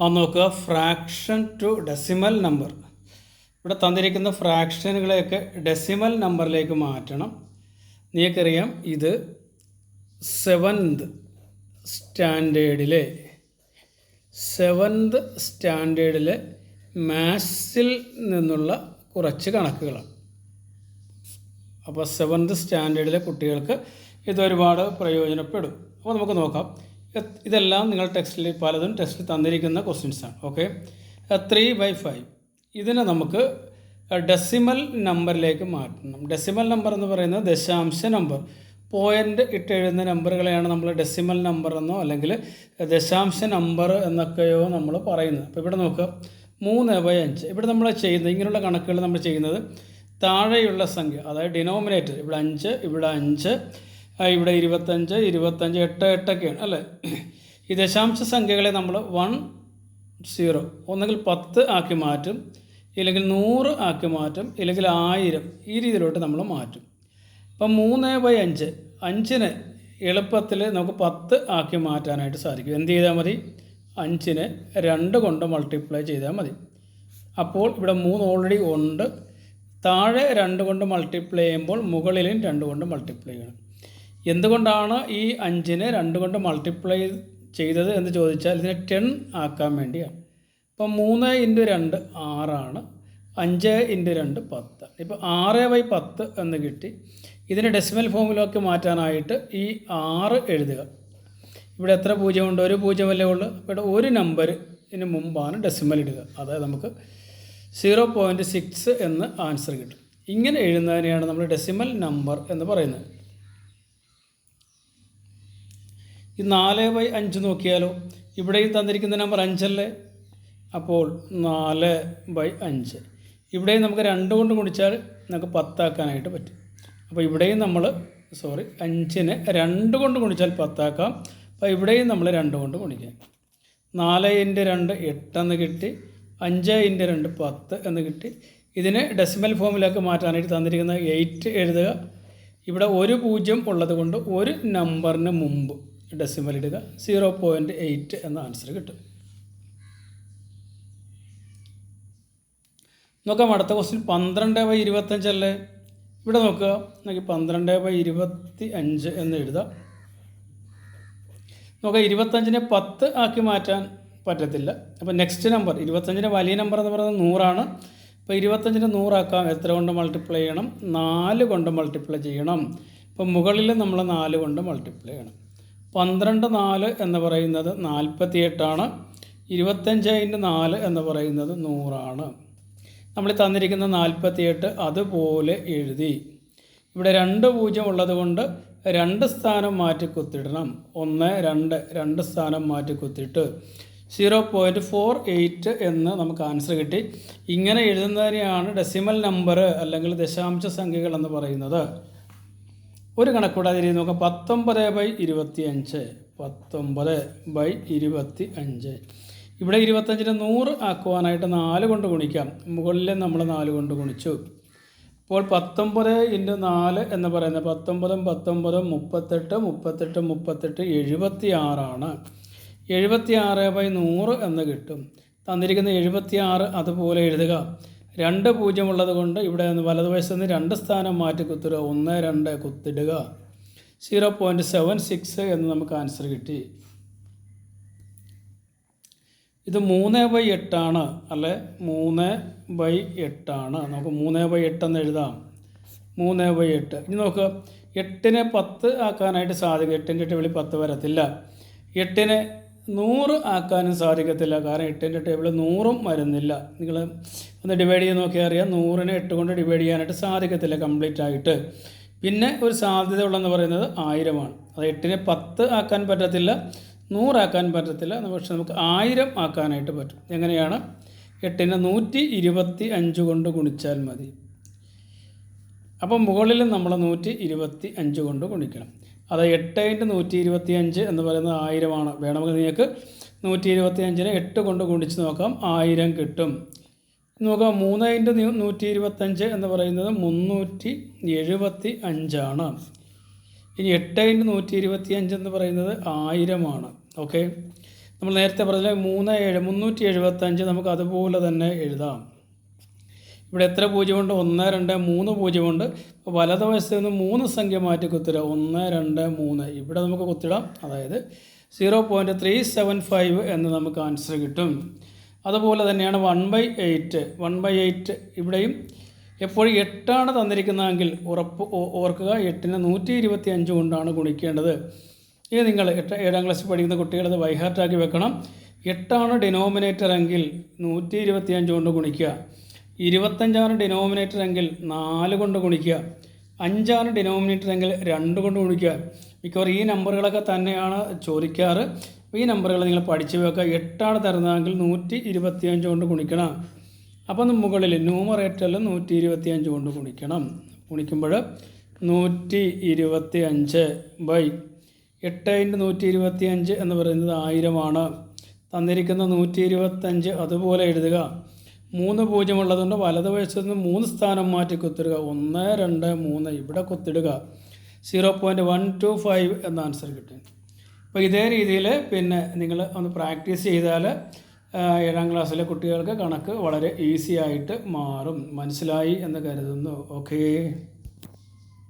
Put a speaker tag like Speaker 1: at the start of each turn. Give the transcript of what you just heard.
Speaker 1: അത് നോക്കുക. Fraction two decimal number ഇവിടെ തന്നിരിക്കുന്ന ഫ്രാക്ഷനുകളെയൊക്കെ ഡെസിമൽ നമ്പറിലേക്ക് മാറ്റണം. നിങ്ങൾക്കറിയാം ഇത് സെവൻത് സ്റ്റാൻഡേർഡിലെ സെവൻത് സ്റ്റാൻഡേർഡിലെ മാത്സിൽ നിന്നുള്ള കുറച്ച് കണക്കുകളാണ്. അപ്പോൾ സെവൻത് സ്റ്റാൻഡേർഡിലെ കുട്ടികൾക്ക് ഇതൊരുപാട് പ്രയോജനപ്പെടും. അപ്പോൾ നമുക്ക് നോക്കാം. ഇതെല്ലാം നിങ്ങൾ ടെക്സ്റ്റിൽ പലതും ടെക്സ്റ്റിൽ തന്നിരിക്കുന്ന ക്വസ്റ്റ്യൻസാണ് ഓക്കെ ത്രീ ബൈ ഫൈവ്. ഇതിനെ നമുക്ക് ഡെസിമൽ നമ്പറിലേക്ക് മാറ്റണം. ഡെസിമൽ നമ്പർ എന്ന് പറയുന്നത് ദശാംശ നമ്പർ. പോയിന്റ് ഇട്ട് എഴുതുന്ന നമ്പറുകളെയാണ് നമ്മൾ ഡെസിമൽ നമ്പർ എന്നോ അല്ലെങ്കിൽ ദശാംശ നമ്പർ എന്നൊക്കെയോ നമ്മൾ പറയുന്നത്. അപ്പോൾ ഇവിടെ നോക്കുക മൂന്ന് ബൈ അഞ്ച്. ഇവിടെ നമ്മൾ ചെയ്യുന്നത് ഇങ്ങനെയുള്ള കണക്കുകൾ നമ്മൾ ചെയ്യുന്നത് താഴെയുള്ള സംഖ്യ അതായത് ഡിനോമിനേറ്റർ ഇവിടെ അഞ്ച് ഇവിടെ അഞ്ച്. ഇവിടെ ഇരുപത്തഞ്ച് ഇരുപത്തഞ്ച് എട്ട് എട്ടൊക്കെയാണ് അല്ലേ? ഈ ദശാംശ സംഖ്യകളെ നമ്മൾ വൺ സീറോ ഒന്നുകിൽ പത്ത് ആക്കി മാറ്റും ഇല്ലെങ്കിൽ നൂറ് ആക്കി മാറ്റും ഇല്ലെങ്കിൽ ആയിരം ഈ രീതിയിലോട്ട് നമ്മൾ മാറ്റും. അപ്പം മൂന്ന് ബൈ അഞ്ച് അഞ്ചിന് എളുപ്പത്തിൽ നമുക്ക് പത്ത് ആക്കി മാറ്റാനായിട്ട് സാധിക്കും. എന്ത് ചെയ്താൽ മതി? അഞ്ചിന് രണ്ട് കൊണ്ട് മൾട്ടിപ്ലൈ ചെയ്താൽ മതി. അപ്പോൾ ഇവിടെ മൂന്ന് ഓൾറെഡി ഉണ്ട്. താഴെ രണ്ട് കൊണ്ട് മൾട്ടിപ്ലൈ ചെയ്യുമ്പോൾ മുകളിലും രണ്ട് കൊണ്ട് മൾട്ടിപ്ലൈ ചെയ്യണം. എന്തുകൊണ്ടാണ് ഈ അഞ്ചിനെ രണ്ട് കൊണ്ട് മൾട്ടിപ്ലൈ ചെയ്തത് എന്ന് ചോദിച്ചാൽ ഇതിനെ ടെൻ ആക്കാൻ വേണ്ടിയാണ്. ഇപ്പം മൂന്ന് ഇന്റു രണ്ട് ആറാണ്. അഞ്ച് ഇന്റു രണ്ട് പത്ത്. ഇപ്പോൾ ആറ് ബൈ പത്ത് എന്ന് കിട്ടി. ഇതിനെ ഡെസിമൽ ഫോമിലൊക്കെ മാറ്റാനായിട്ട് ഈ ആറ് എഴുതുക. ഇവിടെ എത്ര പൂജ്യമുണ്ട്? ഒരു പൂജ്യമല്ലേ ഉള്ളൂ. ഇവിടെ ഒരു നമ്പറിന് മുമ്പാണ് ഡെസിമൽ ഇടുക. അതായത് നമുക്ക് സീറോ പോയിന്റ് സിക്സ് എന്ന് ആൻസർ കിട്ടും. ഇങ്ങനെ എഴുതുന്നതിനെയാണ് നമ്മൾ ഡെസിമൽ നമ്പർ എന്ന് പറയുന്നത്. ഈ നാല് ബൈ അഞ്ച് നോക്കിയാലോ? ഇവിടെയും തന്നിരിക്കുന്ന നമ്പർ അഞ്ചല്ലേ? അപ്പോൾ നാല് ബൈ അഞ്ച്. ഇവിടെയും നമുക്ക് രണ്ട് കൊണ്ട് കുടിച്ചാൽ നമുക്ക് പത്താക്കാനായിട്ട് പറ്റും. അപ്പോൾ ഇവിടെയും നമ്മൾ സോറി അഞ്ചിന് രണ്ട് കൊണ്ട് ഗുണിച്ചാൽ പത്താക്കാം. അപ്പോൾ ഇവിടെയും നമ്മൾ രണ്ട് കൊണ്ട് ഗുണിക്കാം. നാല് ഇന്റു രണ്ട് എട്ടെന്ന് കിട്ടി അഞ്ച് ഇന്റു രണ്ട് പത്ത് എന്ന് കിട്ടി. ഇതിനെ ഡെസിമൽ ഫോമിലേക്ക് മാറ്റാനായിട്ട് തന്നിരിക്കുന്ന എയ്റ്റ് എഴുതുക. ഇവിടെ ഒരു പൂജ്യം ഉള്ളത് കൊണ്ട് ഒരു നമ്പറിന് മുമ്പ് ഡെസിമൽ ഇടുക. സീറോ പോയിന്റ് എയ്റ്റ് എന്ന ആൻസർ കിട്ടും. നോക്കാം അടുത്ത ക്വസ്റ്റ്യൻ പന്ത്രണ്ട് ബൈ ഇരുപത്തഞ്ചല്ലേ ഇവിടെ നോക്കുക. നോക്കി പന്ത്രണ്ട് ബൈ ഇരുപത്തി അഞ്ച് എന്ന് എഴുതാം നോക്കാം ഇരുപത്തഞ്ചിനെ പത്ത് ആക്കി മാറ്റാൻ പറ്റത്തില്ല. അപ്പോൾ നെക്സ്റ്റ് നമ്പർ ഇരുപത്തഞ്ചിന്റെ വലിയ നമ്പർ എന്ന് പറയുന്നത് നൂറാണ്. അപ്പോൾ ഇരുപത്തഞ്ചിന് നൂറാക്കാം. എത്ര കൊണ്ട് മൾട്ടിപ്ലൈ ചെയ്യണം? നാല് കൊണ്ട് മൾട്ടിപ്ലൈ ചെയ്യണം. ഇപ്പം മുകളിൽ നമ്മൾ നാല് കൊണ്ട് മൾട്ടിപ്ലൈ ചെയ്യണം. പന്ത്രണ്ട് നാല് എന്ന് പറയുന്നത് നാൽപ്പത്തിയെട്ടാണ്. ഇരുപത്തഞ്ച് ഇന്റു നാല് എന്ന് പറയുന്നത് നൂറാണ്. നമ്മൾ തന്നിരിക്കുന്ന നാൽപ്പത്തിയെട്ട് അതുപോലെ എഴുതി. ഇവിടെ രണ്ട് പൂജ്യം ഉള്ളതുകൊണ്ട് രണ്ട് സ്ഥാനം മാറ്റി കുത്തിടണം. ഒന്ന് രണ്ട് രണ്ട് സ്ഥാനം മാറ്റി കുത്തിയിട്ട് സീറോ പോയിന്റ് ഫോർ എയ്റ്റ് എന്ന് നമുക്ക് ആൻസർ കിട്ടി. ഇങ്ങനെ എഴുതുന്നതിനെയാണ് ഡെസിമൽ നമ്പർ അല്ലെങ്കിൽ ദശാംശ സംഖ്യകൾ എന്ന് പറയുന്നത്. ഒരു കണക്കൂടാതെ രീതി നോക്കാം. പത്തൊമ്പത് ബൈ ഇരുപത്തി അഞ്ച് പത്തൊമ്പത് ബൈ ഇരുപത്തി അഞ്ച് ഇവിടെ ഇരുപത്തഞ്ചിന് നൂറ് ആക്കുവാനായിട്ട് നാല് കൊണ്ട് ഗുണിക്കാം. മുകളിൽ നമ്മൾ നാല് കൊണ്ട് ഗുണിച്ചു. അപ്പോൾ പത്തൊമ്പത് ഇന്റു നാല് എന്ന് പറയുന്നത് പത്തൊമ്പതും പത്തൊമ്പതും മുപ്പത്തെട്ട് മുപ്പത്തെട്ട് മുപ്പത്തെട്ട് എഴുപത്തി ആറാണ് എഴുപത്തി ആറ് ബൈ നൂറ് എന്ന് കിട്ടും. തന്നിരിക്കുന്ന എഴുപത്തി ആറ് അതുപോലെ എഴുതുക. രണ്ട് പൂജ്യം ഉള്ളത് കൊണ്ട് ഇവിടെ നിന്ന് വലതുവശത്ത് നിന്ന് രണ്ട് സ്ഥാനം മാറ്റി കുത്തുക. ഒന്ന് രണ്ട് കുത്തിടുക. സീറോ പോയിന്റ് സെവൻ സിക്സ് എന്ന് നമുക്ക് ആൻസർ കിട്ടി. ഇത് മൂന്ന് ബൈ എട്ടാണ് അല്ലെ? മൂന്ന് ബൈ എട്ടാണ്. നമുക്ക് മൂന്ന് ബൈ എട്ടെന്ന് എഴുതാം. മൂന്ന് ബൈ എട്ട്. ഇനി നോക്കുക എട്ടിനെ പത്ത് ആക്കാനായിട്ട് സാധിക്കും. എട്ടിന്റെ എട്ട് വിളി പത്ത് വരത്തില്ല. എട്ടിനെ നൂറ് ആക്കാനും സാധിക്കത്തില്ല. കാരണം എട്ടിന്റെ ടേബിളിൽ നൂറും വരുന്നില്ല. നിങ്ങൾ ഒന്ന് ഡിവൈഡ് ചെയ്ത് നോക്കിയാൽ അറിയാം. നൂറിനെ എട്ട് കൊണ്ട് ഡിവൈഡ് ചെയ്യാനായിട്ട് സാധിക്കത്തില്ല കംപ്ലീറ്റ് ആയിട്ട്. പിന്നെ ഒരു സാധ്യത ഉള്ളതെന്ന് പറയുന്നത് ആയിരമാണ്. അത് എട്ടിനെ പത്ത് ആക്കാൻ പറ്റത്തില്ല നൂറാക്കാൻ പറ്റത്തില്ല. പക്ഷെ നമുക്ക് ആയിരം ആക്കാനായിട്ട് പറ്റും. എങ്ങനെയാണ്? എട്ടിനെ നൂറ്റി ഇരുപത്തി അഞ്ച് കൊണ്ട് ഗുണിച്ചാൽ മതി. അപ്പം മുകളിൽ നമ്മൾ നൂറ്റി ഇരുപത്തി അഞ്ച് കൊണ്ട് ഗുണിക്കണം. അത് എട്ട് ഇന്റ് നൂറ്റി ഇരുപത്തി അഞ്ച് എന്ന് പറയുന്നത് ആയിരമാണ്. വേണമെങ്കിൽ നിങ്ങൾക്ക് നൂറ്റി ഇരുപത്തി അഞ്ചിനെ എട്ട് കൊണ്ട് ഗുണിച്ച് നോക്കാം. ആയിരം കിട്ടും. നോക്കാം മൂന്ന് ഇന്റ് നൂറ്റി ഇരുപത്തഞ്ച് എന്ന് പറയുന്നത് മുന്നൂറ്റി എഴുപത്തി അഞ്ചാണ് ഇനി എട്ട് ഇന്റ് നൂറ്റി ഇരുപത്തി അഞ്ച് എന്ന് പറയുന്നത് ആയിരമാണ്. ഓക്കെ നമ്മൾ നേരത്തെ പറഞ്ഞ മൂന്ന് ഏഴ് മുന്നൂറ്റി എഴുപത്തഞ്ച് നമുക്ക് അതുപോലെ തന്നെ എഴുതാം. ഇവിടെ എത്ര പൂജ്യമുണ്ട്? ഒന്ന് രണ്ട് മൂന്ന് പൂജ്യമുണ്ട്. അപ്പോൾ വലതുവശത്ത് നിന്ന് മൂന്ന് സംഖ്യ മാറ്റി കുത്തിടുക. ഒന്ന് രണ്ട് മൂന്ന്. ഇവിടെ നമുക്ക് കുത്തിടാം. അതായത് zero point three seven five എന്ന് നമുക്ക് ആൻസർ കിട്ടും. അതുപോലെ തന്നെയാണ് one by eight. One by eight ഇവിടെയും എപ്പോഴും എട്ടാണ് തന്നിരിക്കുന്നതെങ്കിൽ ഉറപ്പ് ഓർക്കുക എട്ടിന് നൂറ്റി ഇരുപത്തി അഞ്ച് കൊണ്ടാണ് ഗുണിക്കേണ്ടത്. ഇത് നിങ്ങൾ എട്ട് ഏഴാം ക്ലാസ്സിൽ പഠിക്കുന്ന കുട്ടികളത് വൈഹാർട്ടാക്കി വെക്കണം. എട്ടാണ് ഡിനോമിനേറ്റർ എങ്കിൽ നൂറ്റി ഇരുപത്തി അഞ്ച് കൊണ്ട് ഗുണിക്കുക. ഇരുപത്തഞ്ചാണ് ഡിനോമിനേറ്റർ എങ്കിൽ നാല് കൊണ്ട് ഗുണിക്കുക. അഞ്ചാണ് ഡിനോമിനേറ്റർ എങ്കിൽ രണ്ട് കൊണ്ട് ഗുണിക്കുക. മിക്കവാറും ഈ നമ്പറുകളൊക്കെ തന്നെയാണ് ചോദിക്കാറ്. ഈ നമ്പറുകൾ നിങ്ങൾ പഠിച്ചു വെക്കുക. എട്ടാണ് തരുന്നതെങ്കിൽ നൂറ്റി ഇരുപത്തിയഞ്ച് കൊണ്ട് ഗുണിക്കണം. അപ്പം മുകളിൽ ന്യൂമറേറ്ററിൽ നൂറ്റി ഇരുപത്തി അഞ്ച് കൊണ്ട് ഗുണിക്കണം. ഗുണിക്കുമ്പോൾ നൂറ്റി ഇരുപത്തി അഞ്ച് ബൈ എട്ട് ഇന്റ് നൂറ്റി ഇരുപത്തി അഞ്ച് എന്ന് പറയുന്നത് ആയിരമാണ്. തന്നിരിക്കുന്ന നൂറ്റി ഇരുപത്തഞ്ച് അതുപോലെ എഴുതുക. മൂന്ന് പൂജ്യം ഉള്ളതുകൊണ്ട് വലതുവശത്ത് നിന്ന് മൂന്ന് സ്ഥാനം മാറ്റി കുത്തിടുക ഒന്ന് രണ്ട് മൂന്ന്. ഇവിടെ കുത്തിടുക. Zero point one two five എന്ന ആൻസർ കിട്ടും. അപ്പോൾ ഇതേ രീതിയിൽ പിന്നെ നിങ്ങൾ ഒന്ന് പ്രാക്ടീസ് ചെയ്താൽ ഏഴാം ക്ലാസ്സിലെ കുട്ടികൾക്ക് കണക്ക് വളരെ ഈസി ആയിട്ട് മാറും. മനസ്സിലായി എന്ന് കരുതുന്നു. ഓക്കേ